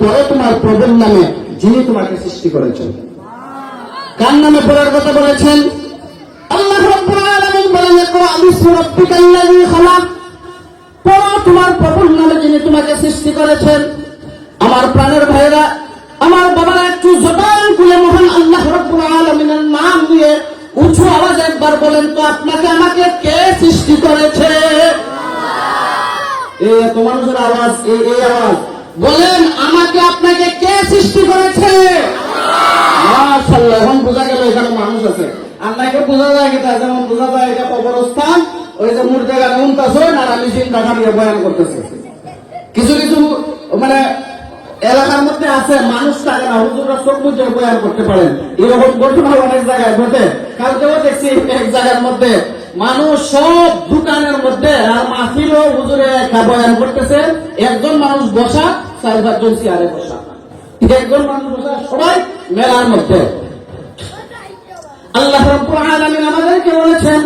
পরে তোমার প্রভুর নামে যিনি তোমাকে সৃষ্টি করেছেন। কার নামে পড়ার কথা বলেছেন? তোমার প্রভুর নামে যিনি তোমাকে সৃষ্টি করেছেন। আমার প্রাণের ভাইরা আমার বাবারা, একটু জবান মহান আল্লাহ নাম উঁচু আওয়াজে একবার বলেন তো, আপনাকে আমাকে কে সৃষ্টি করেছে? এই এত মানুষের আওয়াজ এই আওয়াজ। বলেন, আমাকে আপনাকে কে সৃষ্টি করেছে? এখন বোঝা গেল এখানে মানুষ আছে। আপনাকে বোঝা যায় এটা যেমন বোঝা যায় এটা কবরস্থান, ওই যে মুর্দে গান আর আমি চিন্তা দিয়ে বয়ান করতেছে। কিছু কিছু মানে এলাকার মধ্যে আছে, মানুষ থাকে না, হুজুররা চোখ মুজে বয়ান করতে পারেন। এরকম ঘটনা অনেক জায়গায় ঘটে। কালকেও দেখছি এক জায়গার মধ্যে মানুষ সব দোকানের মধ্যে আর মাহফিলও হুজুরে বয়ান করতেছে। একজন মানুষ বসা, চার পাঁচজন চেয়ারে বসা। একজন মানুষ বসা সবাই মেলার মধ্যে। আল্লাহ রাব্বুল আলামিন আমাদেরকে বলেছেন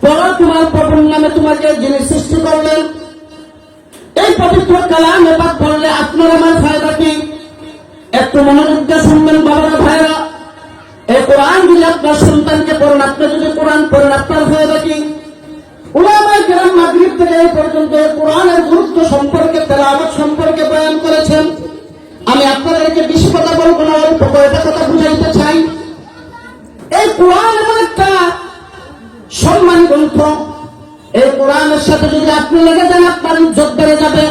পড়ো তোমার প্রভুর নামে তোমাকে যিনি সৃষ্টি করলেন। এই পবিত্র কালামে পাক পড়লে আপনার আমার ফায়দা কি? একটু মনোযোগ শুনবেন আপনার সন্তানকে পড়েন আপনি যদি কোরআন পড়েন, আপনার ফায়দা কি উলামায়ে কেরাম মাগরিব থেকে এই পর্যন্ত কোরআনের গুরুত্ব সম্পর্কে, তেলাওয়াত সম্পর্কে বয়ান করেছেন। আমি আপনাদেরকে বেশি কথা বলব না, অল্প কয়েকটা কথা বুঝাইতে চাই। এই কোরআন এমন একটা সম্মান গ্রন্থ। এই কোরআনের সাথে যদি আপনি লেগে যান, আপনার ইজ্জত বেড়ে যাবে।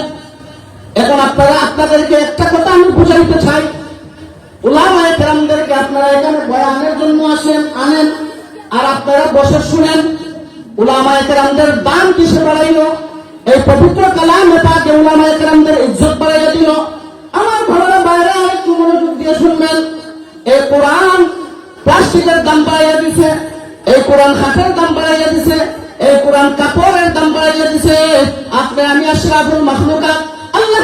এখন আপনারা, আপনাদেরকে একটা কথা আমি বুঝাইতে চাই। কেরামদেরকে আপনারা এখানে বয়ানের জন্য আসেন, আনেন, আর আপনারা বসে শুনেন। দাম কিসে বাড়াইলো? এই পবিত্র কালামে ইজ্জত বাড়াইয়া দিল। আমার ঘরের বাইরে একটু মনোযোগ দিয়ে শুনবেন। এই কোরআন প্লাস্টিকের দাম বাড়াইয়া দিছে, এই কোরআন খাটের দাম বাড়াইয়া দিছে, এই কোরআন কাপড়ের দাম বাড়াইয়া দিছে। আপনি আমি আশরাফুল মাখলুকাত, আল্লাহ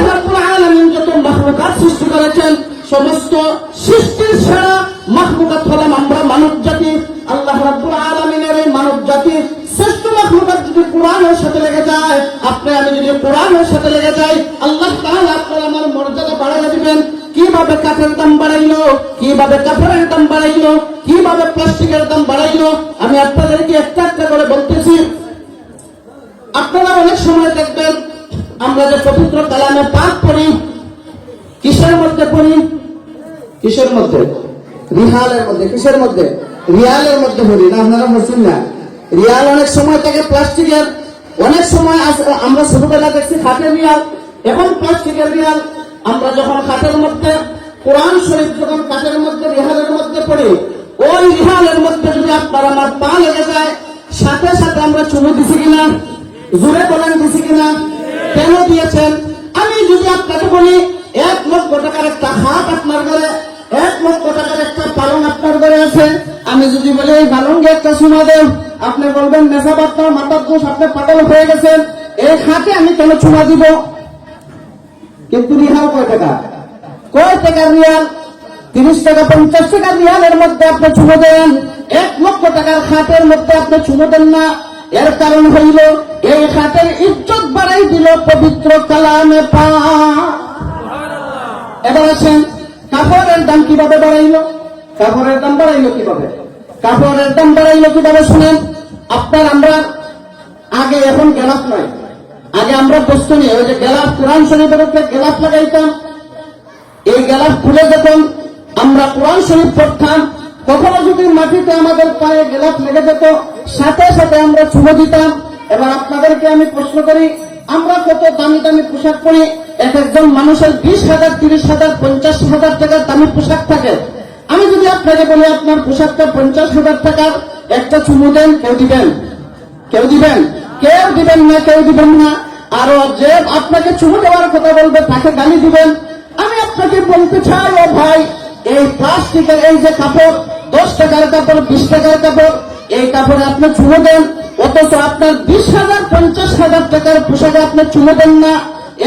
কোরআনের সাথে লেগে যাই আল্লাহ তাআলা আপনার আমার মর্যাদা বাড়াইয়া দিবেন। কীভাবে কাঠের দাম বাড়াইলো, কীভাবে কাপড়ের দাম বাড়াইলো, কীভাবে প্লাস্টিকের দাম বাড়াইলো, আমি আপনাদেরকে একটা একটা করে বলতেছি। আপনারা অনেক সময় দেখবেন, আমরা যে পবিত্র কালামে পাক পড়ি, কিসের মধ্যে পড়ি? কিসের মধ্যে? রিহালের মধ্যে। কিসের মধ্যে? রিয়ালের মধ্যে পড়ি। না, আপনারা বুঝছেন না। রিয়াল অনেক সময় থেকে প্লাস্টিকের। অনেক সময় আমরা ছোটবেলা দেখছি খাটের রিয়াল এখন প্লাস্টিকের রিয়াল আমরা যখন খাটের মধ্যে, কোরআন শরীফ যখন কাঠের মধ্যে, রিহালের মধ্যে পড়ি, ওই রিহালের মধ্যে যদি আপনার আমার পা লেগে যায়, সাথে সাথে আমরা চুমু দিছি কিনা? জুড়ে বলেন দিছি কিনা? কেন দিয়েছেন? আমি যদি আপনাকে বলি, এক লক্ষ টাকার একটা হাত আপনার ঘরে, এক লক্ষ টাকার একটা পালন আপনার ঘরে আছে, আমি যদি বলি, এই পালনকে একটা শোনা দেব আপনি বলবেন নেশা বার্তা মাথার দোষ আপনি পাগল হয়ে গেছেন। এই হাতে আমি কেন চুমা দিব? কিন্তু রিহাল কয় টাকা? কয় টাকার রিয়াল তিরিশ টাকা, পঞ্চাশ টাকার রিয়ালের মধ্যে আপনি চুমো দেন। এক লক্ষ টাকার খাতের মধ্যে আপনি চুমো দেন না। এর কারণ হইল, এই খাতের ইজ্জত বাড়াই দিল পবিত্র কালামে পা এবার আসেন কাপড়ের দাম কীভাবে বাড়াইলো? কাপড়ের দাম বাড়াইলো কীভাবে? কাপড়ের দাম বাড়াইলো কীভাবে শুনেন? আপনার আমরা আগে এখন গেলাপ নাই। আগে আমরা বস্তু নিয়ে ওই যে গেলাপ, কোরআন শরীফের উপরে গেলাপ লাগাইতাম। এই গেলাপ খুলে যখন আমরা কোরআন শরীফ পড়তাম, কখনো যদি মাটিতে আমাদের পায়ে গেলাপ লেগে যেত, সাথে সাথে আমরা চুমো দিতাম। এবার আপনাদেরকে আমি প্রশ্ন করি, আমরা কত দামি দামি পোশাক পরি? এক একজন মানুষের বিশ হাজার, তিরিশ হাজার, পঞ্চাশ হাজার টাকার দামি পোশাক থাকে। আমি যদি আপনাকে বলি, আপনার পোশাকটা পঞ্চাশ হাজার টাকার একটা চুমু দেন, কেউ দিবেন? কেউ দিবেন? কেউ দিবেন না, কেউ দিবেন না। আরও যে আপনাকে চুমু দেওয়ার কথা বলবে, তাকে গালি দিবেন। আমি আপনাকে বলতে চাই, ও ভাই, এই প্লাস্টিকের এই যে কাপড়, দশ টাকার কাপড়, বিশ টাকার কাপড়, এই কাপড়ে আপনি চুমু দেন। অথচ আপনার বিশ হাজার, পঞ্চাশ হাজার টাকার পোশাকে আপনি চুমু দেন না।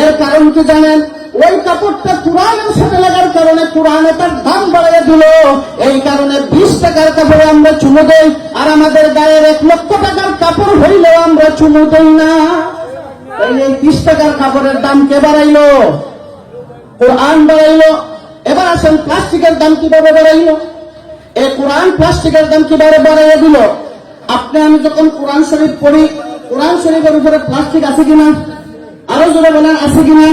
এর কারণ কি জানেন? ওই কাপড়টা কোরআনের সাথে লাগার কারণে কোরআনে তার দাম বাড়িয়ে দিল। এই কারণে বিশ টাকার কাপড়ে আমরা চুমু দেই, আর আমাদের গায়ের এক লক্ষ টাকার কাপড় হইলেও আমরা চুমু দেই না। এই বিশ টাকার কাপড়ের দাম কে বাড়াইলো? কোরআন বাড়াইলো। এবার আসেন প্লাস্টিকের দাম কীভাবে বাড়াইলো? এই কোরআন প্লাস্টিকের দাম কীভাবে বাড়াইয়া দিল? আপনি, আমি যখন কোরআন শরীফ পড়ি, কোরআন শরীফের উপরে প্লাস্টিক আছে কিনা? আরও জোরে বলেন, আছে কিনা?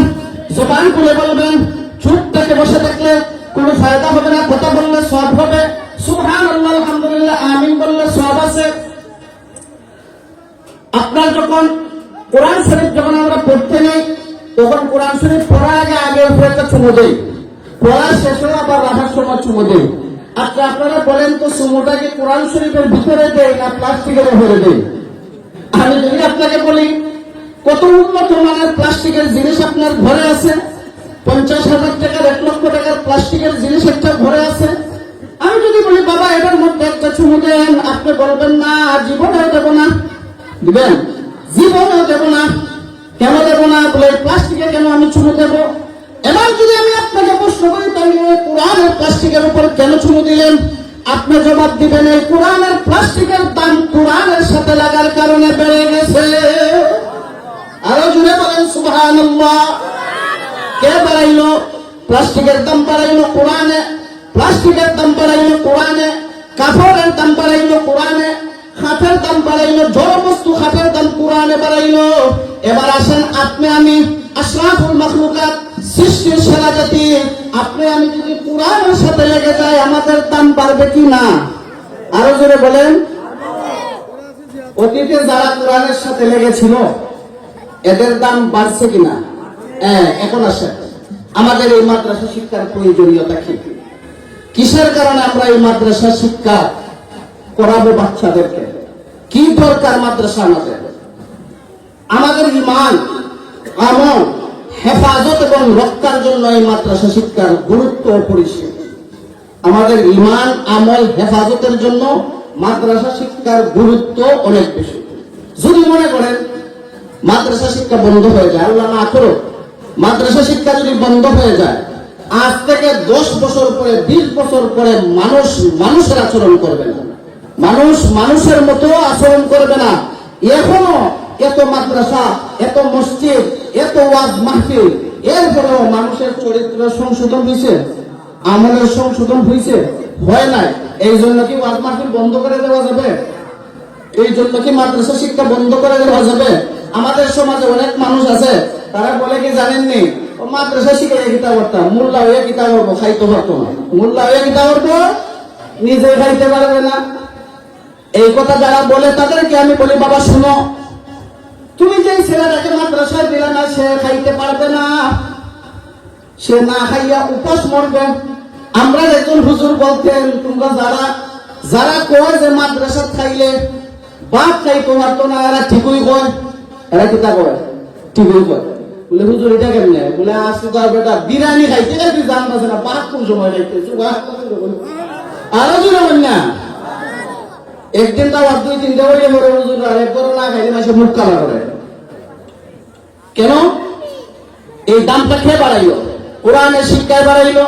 জবান খুলে বলবেন, চুপ থেকে বসে থাকলে কোনো ফায়দা হবে না, কথা বললে সব হবে। সুবহান আল্লাহ আলহামদুলিল্লাহ, আমিন বললে সব আছে। আপনার যখন কোরআন শরীফ যখন আমরা পড়তে নেই, তখন কোরআন শরীফ পড়ার আগে আগে উপরে একটা চুমো দেই। পড়া শেষ হয়ে আবার রাখার সময় চুমো দেই। আচ্ছা আপনারা বলেন তো চুমোটা কি কোরআন শরীফের ভিতরে দেয় না প্লাস্টিকের উপরে দেয় আমি যদি আপনাকে বলি কত উন্নত মানের প্লাস্টিকের জিনিস আপনার ঘরে আছে? পঞ্চাশ হাজার টাকার, এক লক্ষ টাকার প্লাস্টিকের জিনিস একটা ঘরে আছে? আমি যদি বলি, বাবা, এটার মধ্যে একটা চুমু দেন, আপনি বলবেন, না, জীবনেও দেবো না। দিবেন? জীবনেও দেবো না। কেন দেবো না? বলে প্লাস্টিকে কেন আমি চুমু দেবো? এবার যদি আমি আপনাকে প্রশ্ন করি, তাহলে কোরআনের প্লাস্টিকের উপর কেন চুমু দিলেন? আপনি জবাব দিবেন, এই কোরআনের প্লাস্টিকের দাম কোরআনের সাথে লাগার কারণে বেড়ে গেছে। প্লাস্টিকের দাম বাড়াইলো কোরআনে প্লাস্টিকের দাম বাড়াইলো কোরআনে কাপড়ের দাম বাড়াইলো কোরআনে খাটের দাম বাড়াইলো জড় বস্তু খাটের দাম কোরআনে বাড়াইলো এবার আসেন আপনি আমি আশরাফুল মাখলুকাত সৃষ্টির সেরা জাতি আপনি আমি যদি কোরআনের সাথে লেগে যাই আমাদের দাম বাড়বে কি না আরও জোরে বলেন অতীতে যারা কোরআনের সাথে লেগেছিল এদের দাম বাড়ছে কিনা হ্যাঁ এখন আসে আমাদের এই মাদ্রাসা শিক্ষার প্রয়োজনীয়তা কি? কিসের কারণে আমরা এই মাদ্রাসা শিক্ষা করাবো বাচ্চাদেরকে? কি দরকার মাদ্রাসা আমাদের? আমাদের ইমান, আমল, হেফাজত এবং রক্ষার জন্য এই মাদ্রাসা শিক্ষার গুরুত্ব অপরিসীম আমাদের ইমান, আমল, হেফাজতের জন্য মাদ্রাসা শিক্ষার গুরুত্ব অনেক বেশি। যদি মনে করেন, মাদ্রাসা শিক্ষা বন্ধ হয়ে যায়, আল্লাহ না করো মাদ্রাসা শিক্ষা যদি বন্ধ হয়ে যায়, আজ থেকে দশ বছর পরে, বিশ বছর পরে মানুষ মানুষের আচরণ করবে না। মানুষ মানুষের মতো আচরণ করবে না। এখনও এত মাদ্রাসা, এত মসজিদ, এত ওয়াজ মাহফিল, এরপরেও মানুষের চরিত্র সংশোধন হয়েছে, আমলের সংশোধন হয়েছে, হয় নাই। এই জন্য কি ওয়াজ মাহফিল বন্ধ করে দেওয়া যাবে? এই জন্য কি মাদ্রাসা শিক্ষা বন্ধ করে দেওয়া যাবে? আমাদের সমাজে অনেক মানুষ আছে তারা বলে কি জানেন জানেননি? ও মাদ্রাসা শিখে গীতা করতাম? মোল্লা হয়ে গীতা করব? খাইতে পারতো না। মোল্লা হয়ে গীতা করব? নিজে খাইতে পারবে না। এই কথা যারা বলে, তাদেরকে আমি বলি, বাবা, শুনো। তুমি যে ছেলেটাকে মাদ্রাসায় দিলে না, সে খাইতে পারবে না। সে না খাইয়া উপাস মরবে। আমরা একজন হুজুর বলতেন, তোমরা যারা যারা কয় যে মাদ্রাসা খাইলে বাপ খাইতে পারতো না, এরা ঠিকই কয়। এরা কিতা কয়? ঠিকই কয়। বলে হুজুর, এটা কেমনে? বলে আসু তার বেটা, বিরিয়ানি খাইতে গেলে তুই জান পাচ্ছে না বাপ কোন সময় খাইতে আরও জুড়ে বল না। একদিন তাও আর দুই তিনটা করে মরে হুজুর, আর একবার না খাইলে মাসে মুখ কালা করে। কেন? এই দামটা খেয়ে বাড়াইলো? কোরআনের শিক্ষায় বাড়াইলো?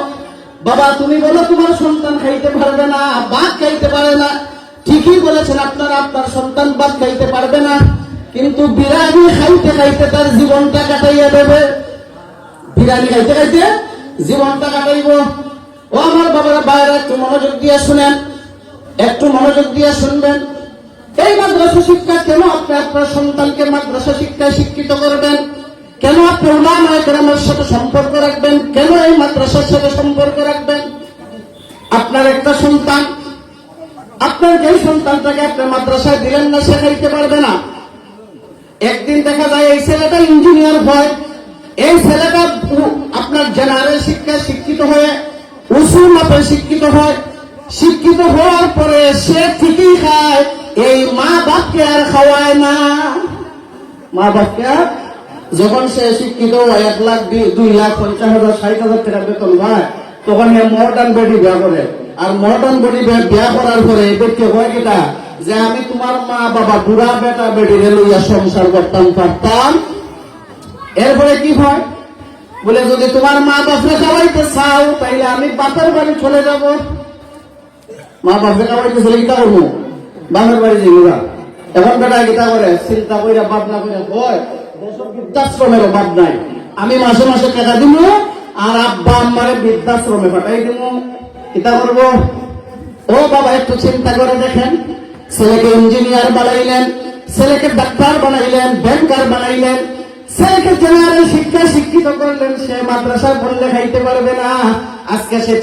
বাবা, তুমি বলো, তোমার সন্তান খাইতে পারবে না ভাত খাইতে পারে না। ঠিকই বলেছেন আপনারা, আপনার সন্তান ভাত খাইতে পারবে না। কিন্তু বিরানি খাইতে খাইতে তার জীবনটা কাটাইয়া দেবে। বিরানি খাইতে খাইতে জীবনটা কাটাইব। ও আমার বাবারা বাইরে একটু মনোযোগ দিয়ে শুনেন, একটু মনোযোগ দিয়ে শুনবেন। এই মাদ্রাসা শিক্ষা কেন আপনি আপনার সন্তানকে মাদ্রাসা শিক্ষায় শিক্ষিত করবেন? কেন আপনি উলামায়ে কেরামের সাথে সম্পর্ক রাখবেন? কেন এই মাদ্রাসার সাথে সম্পর্ক রাখবেন? আপনার একটা সন্তান, আপনার যেই সন্তানটাকে আপনি মাদ্রাসায় দিলেন না শেখাইতে পারবে না। একদিন দেখা যায় এই ছেলেটা ইঞ্জিনিয়ার হয়। এই ছেলেটা আপনার জেনারেল শিক্ষায় শিক্ষিত হয়ে উঁচু মাপে শিক্ষিত হয়। শিক্ষিত হওয়ার পরে সে ঠিকই খায়। এই মা বাপকে আর খাওয়ায় না। মা বাপকে যখন সে শিক্ষিত এক লাখ দুই- লাখ পঞ্চাশ হাজার, ষাট হাজার টাকা বেতন পায়, তখন মডার্ন বডি বিয়া করে। আর মডার্ন বেডি বিয়া করার পরে ব্যক্তি হয় কিটা যে আমি তোমার মা, বাবা, বুড়া, বেটা বেটি লইয়া সংসার করতাম পারতাম এরপরে কি হয়? বলে, যদি তোমার মা বাপরে খাওয়াইতে চাও, তাইলে আমি বাপের বাড়ি চলে যাব। মা বাপরে খাওয়াইতে চলে গীতা করব? বাপের বাড়ি যাইবা এখন বেটা গীতা করে, চিন্তা কইরা বাপ না কইরা হয় বৃদ্ধাশ্রমেরও বাপ নাই। আমি মাসে মাসে টাকা দিব আর আব্বা আম্মারে বৃদ্ধাশ্রমে পাঠাই দিব এটা করব? ও বাবা, একটু চিন্তা করে দেখেন। ছেলেকে ইঞ্জিনিয়ার বানাইলেন, ছেলেকে ডাক্তার বানাইলেন ব্যাংকার বানাইলেন, ছেলেকে জেনারেল শিক্ষা শিক্ষিত করলেন, সে মাদ্রাসায় পড়লে খাইতে পারবে না। আজকে সে